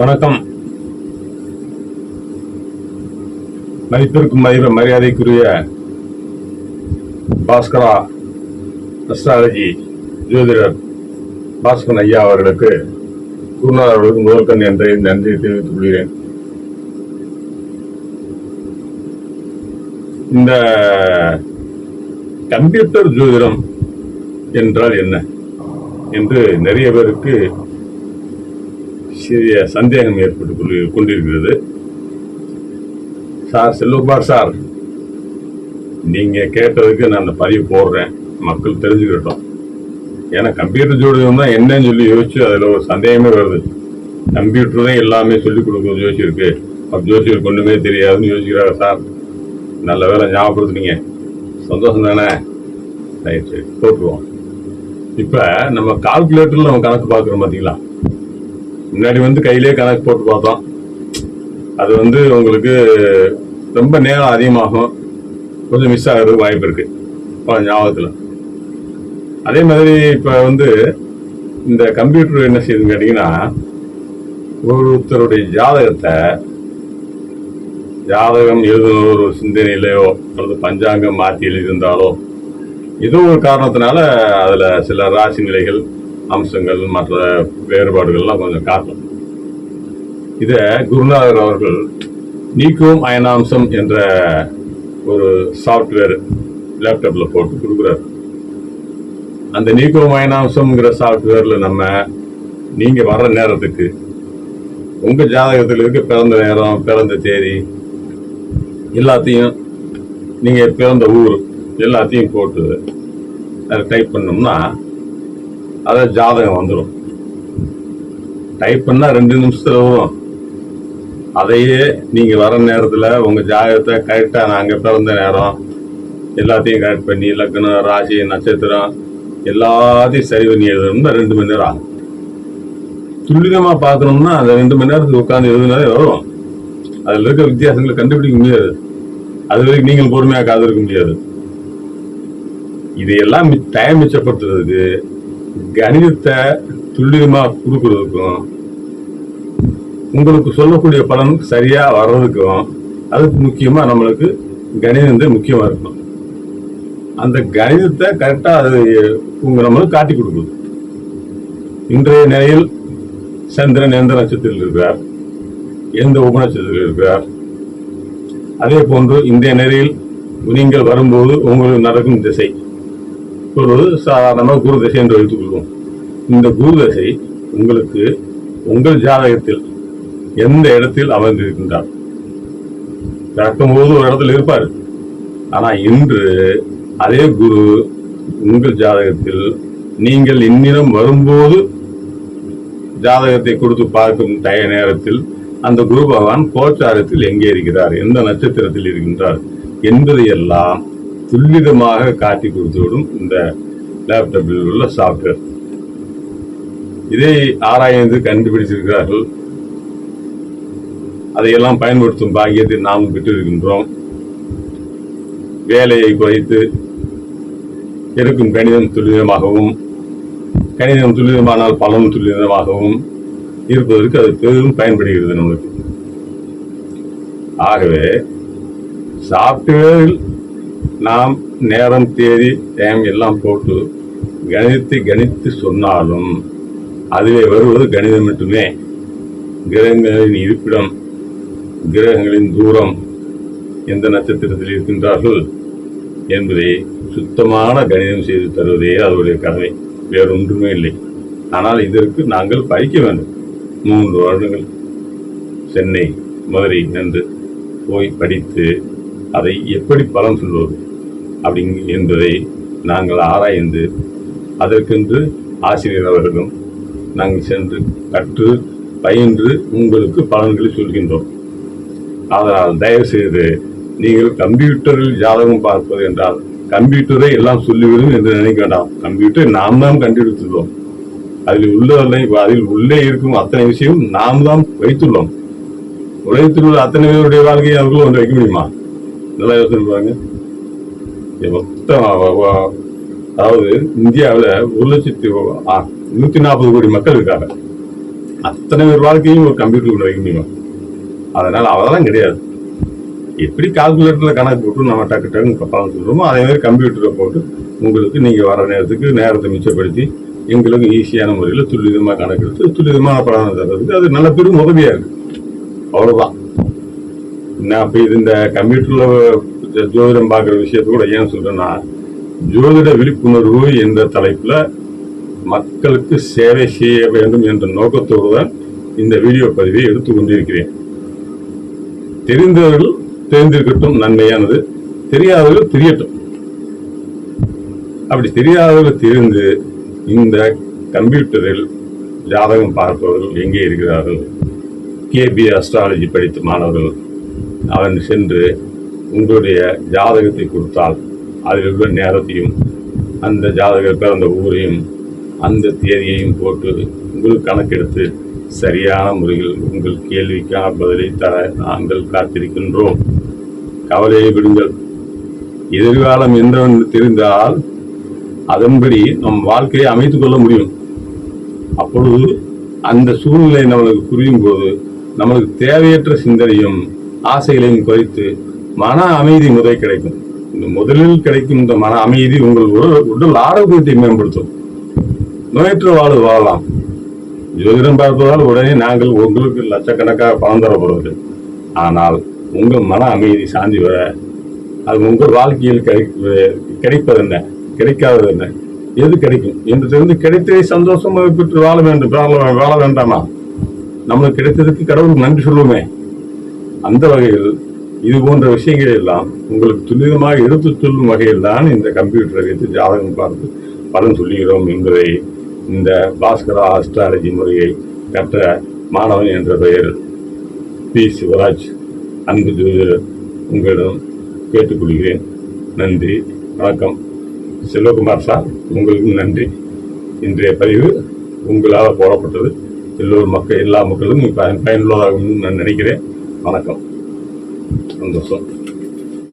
வணக்கம். மதிப்பிற்கும் மதிப்பு மரியாதைக்குரிய பாஸ்கரா அஸ்ட்ராலஜி ஜோதிடர் பாஸ்கரன் ஐயா அவர்களுக்கு குருநாதர் அவர்களுக்கு முதல்கண் என்ற நன்றியை தெரிவித்துக் கொள்கிறேன். இந்த கம்ப்யூட்டர் ஜோதிடம் என்றால் என்ன? என்று நிறைய பேருக்கு சிறிய சந்தேகம் ஏற்பட்டு கொண்டிருக்கிறது. சார் செல்வகுமார் சார் நீங்கள் கேட்டதுக்கு நான் அந்த பதிவு போடுறேன். மக்கள் தெரிஞ்சுக்கிட்டோம் ஏன்னா கம்ப்யூட்டர் ஜோதிடம் தான் என்னன்னு சொல்லி யோசிச்சு அதில் ஒரு சந்தேகமே வருது. கம்ப்யூட்டர் தான் எல்லாமே சொல்லிக் கொடுக்கும் யோசிச்சிருக்கு. அப்போ ஜோசியர் ஒன்றுமே தெரியாதுன்னு யோசிக்கிறாங்க சார்? நல்ல வேலை ஞாபகப்படுத்துனீங்க. சந்தோஷம் தானே? ரைட் சரி போட்டுருவோம் இப்போ நம்ம கால்குலேட்டரில் நம்ம கணக்கு பார்க்குறோம் பார்த்தீங்களா முன்னாடி வந்து கையிலே கணக்கு போட்டு பார்த்தோம். அது வந்து உங்களுக்கு ரொம்ப நேரம் அதிகமாகும். கொஞ்சம் மிஸ் ஆகிறதுக்கு வாய்ப்பு இருக்கு. இப்போ ஞாபகத்தில். அதே மாதிரி இப்போ வந்து இந்த கம்ப்யூட்டர் என்ன செய்யுதுன்னு கேட்டிங்கன்னா ஒருத்தருடைய ஜாதகத்தை ஜாதகம் எழுதுன ஒரு சிந்தனையிலையோ அல்லது பஞ்சாங்கம் மாற்றி எழுதியிருந்தாலோ ஏதோ ஒரு காரணத்தினால அதில் சில ராசி நிலைகள் அம்சங்கள் மற்ற வேறுபாடுகள்லாம் கொஞ்சம் காட்டும். இதை குருநாதர் அவர்கள் நீக்கும் அயனாம்சம் என்ற ஒரு சாஃப்ட்வேர் லேப்டாப்பில் போட்டு கொடுக்குறாரு. அந்த நீக்கும் அயனாம்சம்ங்கிற சாஃப்ட்வேரில் நம்ம நீங்கள் வர்ற நேரத்துக்கு உங்கள் ஜாதகத்தில் இருக்க பிறந்த நேரம் பிறந்த தேதி எல்லாத்தையும் நீங்கள் பிறந்த ஊர் எல்லாத்தையும் போட்டு அதை டைப் பண்ணோம்னா அதான் ஜாதகம் வந்துடும் டைப் பண்ணால் ரெண்டு நிமிஷத்தில் வரும். அதையே நீங்கள் வர நேரத்தில் உங்கள் ஜாதகத்தை கரெக்டாக நாங்கள் பிறந்த நேரம் எல்லாத்தையும் கரெக்ட் பண்ணி லக்னம் ராசி நட்சத்திரம் எல்லாத்தையும் சரி பண்ணி எழுதணும்னா ரெண்டு மணி நேரம் ஆகும். துல்லியமாக பார்க்கணும்னா அந்த ரெண்டு மணி நேரத்துக்கு உட்காந்து எழுதுனாலே வரும். அதில் இருக்க வித்தியாசங்களை கண்டுபிடிக்க முடியாது. அது வரைக்கும் நீங்கள் பொறுமையாக காத்திருக்க முடியாது. இதையெல்லாம் டைம் மிச்சப்படுத்துறதுக்கு கணிதத்தை துல்லியமா கொடுக்கறதுக்கும் உங்களுக்கு சொல்லக்கூடிய பலன் சரியா வர்றதுக்கும் அதுக்கு முக்கியமா நம்மளுக்கு கணிதம் தான் முக்கியமா இருக்கும். அந்த கணிதத்தை கரெக்டா அது உங்க நம்மளுக்கு காட்டி கொடுக்குது. இன்றைய நிலையில் சந்திரன் எந்த நட்சத்திரத்தில் இருக்கிறார்? எந்த உபநட்சத்திரத்தில் இருக்கிறார்? அதே போன்று இந்த நிலையில் நீங்கள் வரும்போது உங்களுக்கு நடக்கும் திசை. ஒரு சாதாரணமாக குரு தசை என்று வைத்துக் கொள்வோம். இந்த குரு தசை உங்களுக்கு உங்கள் ஜாதகத்தில் எந்த இடத்தில் அமர்ந்திருக்கின்றார்? பிறக்கும்போது ஒரு இடத்துல இருப்பார். ஆனா இன்று அதே குரு உங்கள் ஜாதகத்தில் நீங்கள் இன்னிடம் வரும்போது ஜாதகத்தை கொடுத்து பார்க்கும் டய நேரத்தில் அந்த குரு பகவான் கோச்சாரத்தில் எங்கே இருக்கிறார்? எந்த நட்சத்திரத்தில் இருக்கின்றார்? என்பதையெல்லாம் துல்லிதமாக காட்டி கொடுத்துவிடும் இந்த லேப்டாப்பில் உள்ள சாஃப்ட்வேர் இதை ஆராய்ந்து கண்டுபிடிச்சிருக்கிறார்கள் அதையெல்லாம் பயன்படுத்தும் பாக்கியத்தை நாம் பெற்றிருக்கின்றோம். வேலையை குறைத்து இருக்கும் கணிதம் துல்லிதமாகவும் கணிதம் துல்லிதமானால் பலம் துல்லிதமாகவும் இருப்பதற்கு அது பெரும் பயன்படுகிறது நம்மளுக்கு. ஆகவே சாஃப்ட்வேரில் நாம் நேரம் தேதி டைம் எல்லாம் போட்டு கணித்து கணித்து சொன்னாலும் அதிலே வருவது கணிதம் மட்டுமே. கிரகங்களின் இருப்பிடம் கிரகங்களின் தூரம் எந்த நட்சத்திரத்தில் இருக்கின்றார்கள் என்பதை சுத்தமான கணிதம் செய்து தருவதே அதனுடைய கடமை. வேறொன்றுமே இல்லை. ஆனால் இதற்கு நாங்கள் படிக்க வேண்டும். மூன்று வருடங்கள் சென்னை மதுரை என்று போய் படித்து அதை எப்படி பலன் சொல்வது? அப்படிங் என்பதை நாங்கள் ஆராய்ந்து அதற்கென்று ஆசிரியர் அவர்களும் நாங்கள் சென்று கற்று பயின்று உங்களுக்கு பலன்களை சொல்கின்றோம். அதனால் தயவு செய்து நீங்கள் கம்ப்யூட்டரில் ஜாதகம் பார்ப்பது என்றால் கம்ப்யூட்டரை எல்லாம் சொல்லிவிடும் என்று நினைக்க வேண்டாம். கம்ப்யூட்டர் நாம் தான் கண்டுபிடித்துள்ளோம். அதில் உள்ளதை அதில் உள்ளே இருக்கும் அத்தனை விஷயம் நாம் தான் வைத்துள்ளோம். உலகத்தில் உள்ள அத்தனை பேருடைய வாழ்க்கையை அவர்களும் ஒன்று வைக்க முடியுமா? நல்லா யோசனை பாருங்க மொத்தம் அதாவது இந்தியாவில் ஒரு லட்சத்தி ஆ, நாற்பது கோடி மக்கள் இருக்காங்க. அத்தனை பேர் வாழ்க்கையும் ஒரு கம்ப்யூட்டர் வைக்க முடியும் அதனால் அதெல்லாம் கிடையாது. எப்படி கால்குலேட்டரில் கணக்கு போட்டு நம்ம டக்கு டக்குன்னு பணம் சொல்கிறோமோ அதே மாதிரி கம்ப்யூட்டரை போட்டு உங்களுக்கு நீங்கள் வர நேரத்துக்கு நேரத்தை மிச்சப்படுத்தி எங்களுக்கு ஈஸியான முறையில் துல்லிதமாக கணக்கெடுத்து துல்லிதமான பலனை தர்றதுக்கு அது நல்ல பெரும் உதவியாக இருக்குது அவ்வளோதான் நான் இப்போ இது இந்த கம்ப்யூட்டரில் ஜோதிடம் பார்க்குற விஷயத்த கூட ஏன் சொல்றேன்னா ஜோதிட விழிப்புணர்வு என்ற தலைப்புல மக்களுக்கு சேவை செய்ய வேண்டும் என்ற நோக்கத்தோடு தான் இந்த வீடியோ பதிவை எடுத்து கொண்டிருக்கிறேன். தெரிந்தவர்கள் தெரிந்திருக்கட்டும் நன்மையானது. தெரியாதவர்கள் தெரியட்டும். அப்படி தெரியாதவர்கள் தெரிந்து இந்த கம்ப்யூட்டரில் ஜாதகம் பார்ப்பவர்கள் எங்கே இருக்கிறார்கள்? கேபி அஸ்ட்ராலஜி படித்த மாணவர்கள் அவன் சென்று உங்களுடைய ஜாதகத்தை கொடுத்தால் அதில் உள்ள நேரத்தையும் அந்த ஜாதக பிறந்த ஊரையும் அந்த தேதியையும் போட்டு உங்களுக்கு கணக்கெடுத்து சரியான முறையில் உங்கள் கேள்விக்கான பதிலை தர நாங்கள் காத்திருக்கின்றோம். கவலையை விடுங்கள். எதிர்காலம் என்னவென்று தெரிந்தால் அதன்படி நம் வாழ்க்கையை அமைத்துக் கொள்ள முடியும். அப்பொழுது அந்த சூழ்நிலை நம்மளுக்கு புரியும் போது நம்மளுக்கு தேவையற்ற சிந்தனையும் ஆசைகளையும் குறைத்து மன அமைதி முதல் கிடைக்கும். இந்த முதலில் கிடைக்கும் இந்த மன அமைதி உங்கள் உடல் உடல் ஆரோக்கியத்தை மேம்படுத்தும். நோயற்ற வாழ்வு வாழலாம். ஜோதிடம் பார்ப்பதால் உடனே நாங்கள் உங்களுக்கு லட்சக்கணக்காக பணம் தரப்படுவது ஆனால் உங்கள் மன அமைதி சாந்தி வர அது உங்கள் வாழ்க்கையில் கிடை கிடைப்பது என்ன? கிடைக்காதது என்ன? எது கிடைக்கும்? என்று தெரிந்து கிடைத்ததை சந்தோஷமாக பெற்று வாழ வேண்டும் வாழ- வாழ வேண்டாமா? நம்மளுக்கு கிடைத்ததுக்கு கடவுளுக்கு நன்றி சொல்லுவோமே. அந்த வகையில் இது போன்ற விஷயங்கள் எல்லாம் உங்களுக்கு துரிதமாக எடுத்துச் சொல்லும் வகையில் தான் இந்த கம்ப்யூட்டரை வைத்து ஜாதகம் பார்த்து பலன் சொல்லுகிறோம் என்பதை இந்த பாஸ்கரா அஸ்ட்ராலஜி முறையை கற்ற மாணவன் என்ற பெயர் பி. சிவராஜ் அன்பு ஜோதிடர் உங்களிடம் கேட்டுக்கொள்கிறேன். நன்றி வணக்கம். செல்வகுமார் சார் உங்களுக்கு நன்றி. இன்றைய பதிவு உங்களால் போடப்பட்டது. எல்லோரும் மக்கள் எல்லா மக்களும் பயன் பயனுள்ளதாகும் நான் நினைக்கிறேன். வணக்கம். சந்தோஷம்